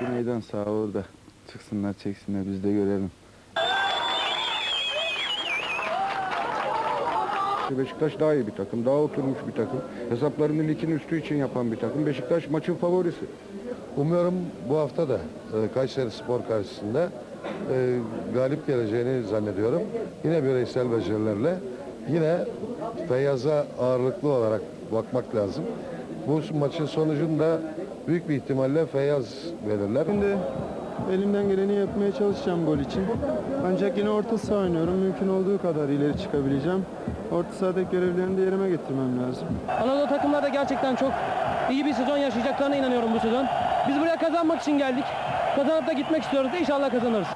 Bir meydan sağ orada. Çıksınlar çeksinler biz de görelim. Beşiktaş daha iyi bir takım, daha oturmuş bir takım. Hesaplarını ligin üstü için yapan bir takım. Beşiktaş maçın favorisi. Umuyorum bu hafta da e, Kayseri Spor karşısında e, galip geleceğini zannediyorum. Yine bireysel becerilerle yine Feyyaz'a ağırlıklı olarak bakmak lazım. Bu maçın sonucunda büyük bir ihtimalle Feyyaz verirler. Şimdi elimden geleni yapmaya çalışacağım gol için. Ancak yine orta saha oynuyorum. Mümkün olduğu kadar ileri çıkabileceğim. Orta sahadaki görevlerimi de yerime getirmem lazım. Anadolu takımlar da gerçekten çok iyi bir sezon yaşayacaklarına inanıyorum bu sezon. Biz buraya kazanmak için geldik. Kazanıp da gitmek istiyoruz. İnşallah kazanırız.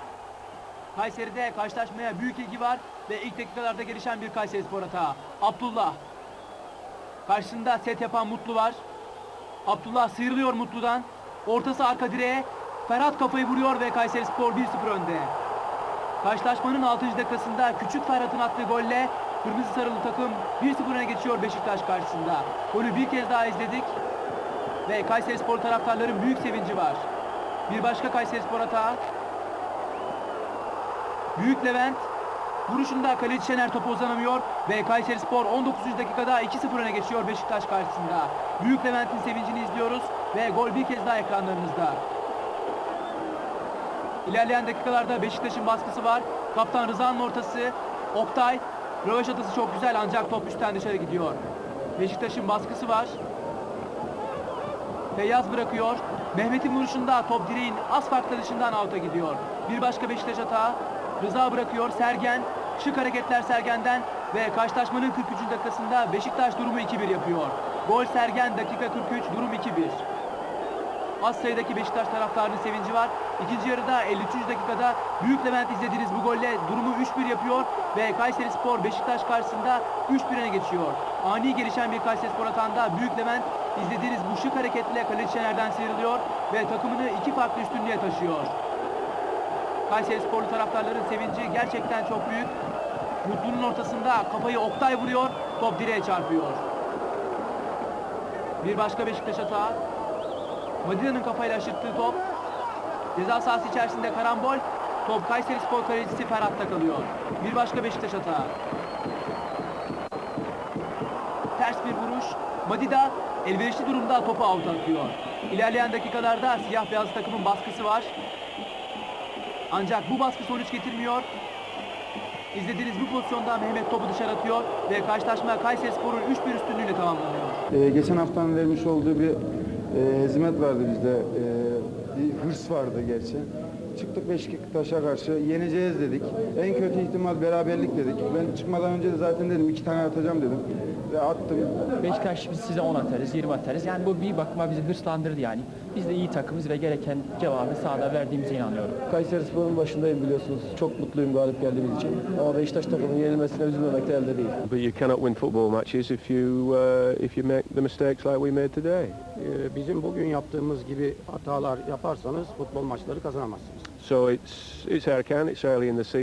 Kayseri'de karşılaşmaya büyük ilgi var ve ilk dakikalarda gelişen bir Kayseri Spor hata. Abdullah. Karşısında set yapan Mutlu var. Abdullah sıyrılıyor Mutlu'dan. Ortası arka direğe. Ferhat kafayı vuruyor ve Kayseri Spor 1-0 önde. Karşılaşmanın 6. dakikasında Küçük Ferhat'ın attığı golle Kırmızı Sarılı takım 1-0 öne geçiyor Beşiktaş karşısında. Golü bir kez daha izledik ve Kayseri Spor taraftarların büyük sevinci var. Bir başka Kayseri Spor hata. Büyük Levent vuruşunda kaleci Şener topu uzanamıyor ve Kayseri Spor 19. dakikada 2-0 öne geçiyor Beşiktaş karşısında. Büyük Levent'in sevincini izliyoruz ve gol bir kez daha ekranlarınızda. İlerleyen dakikalarda Beşiktaş'ın baskısı var. Kaptan Rıza'nın ortası. Oktay. Röveş atası çok güzel ancak top üstten dışarı gidiyor. Beşiktaş'ın baskısı var. Feyyaz bırakıyor. Mehmet'in vuruşunda top direğin az farklı dışından out'a gidiyor. Bir başka Beşiktaş hata. Rıza bırakıyor. Sergen. Şık hareketler Sergen'den ve karşılaşmanın 43. dakikasında Beşiktaş durumu 2-1 yapıyor. Gol Sergen dakika 43 durum 2-1. Az sayıdaki Beşiktaş taraftarının sevinci var. İkinci yarıda 53. dakikada Büyük Levent izlediğiniz bu golle durumu 3-1 yapıyor ve Kayseri Spor Beşiktaş karşısında 3-1 öne geçiyor. Ani gelişen bir Kayseri Spor atağında Büyük Levent izlediğiniz bu şık hareketle kaleci Şener'den sıyrılıyor ve takımını iki farklı üstünlüğe taşıyor. Kayseri Sporlu taraftarların sevinci gerçekten çok büyük. Mutlu'nun ortasında kafayı Oktay vuruyor, top direğe çarpıyor. Bir başka Beşiktaş hata. Madina'nın kafayla aşırttığı top. Ceza sahası içerisinde karambol. Top Kayseri Spor kalecisi Ferhat'ta kalıyor. Bir başka Beşiktaş hata. Ters bir vuruş. Madida elverişli durumda topu out atıyor. İlerleyen dakikalarda siyah beyaz takımın baskısı var. Ancak bu baskı sonuç getirmiyor. İzlediğiniz bu pozisyonda Mehmet topu dışarı atıyor ve karşılaşma Kayseri Spor'un 3-1 üstünlüğüyle tamamlanıyor. Ee, geçen haftanın vermiş olduğu bir e, hizmet vardı bizde. Ee, bir hırs vardı gerçi. Çıktık Beşiktaş'a karşı yeneceğiz dedik. En kötü ihtimal beraberlik dedik. Ben çıkmadan önce de zaten dedim iki tane atacağım dedim. Ve attım. Beşiktaş biz size 10 atarız, 20 atarız. Yani bu bir bakıma bizi hırslandırdı yani. Biz de iyi takımız ve gereken cevabı sahada verdiğimize inanıyorum. Kayseri Spor'un başındayım biliyorsunuz. Çok mutluyum galip geldiğimiz için. Ama Beşiktaş takımının yenilmesine üzülmemek de elde değil. But you cannot win football matches if you uh, if you make the mistakes like we made today. Ee, bizim bugün yaptığımız gibi hatalar yaparsanız futbol maçları kazanamazsınız. So it's it's Erkan. It's early in the season.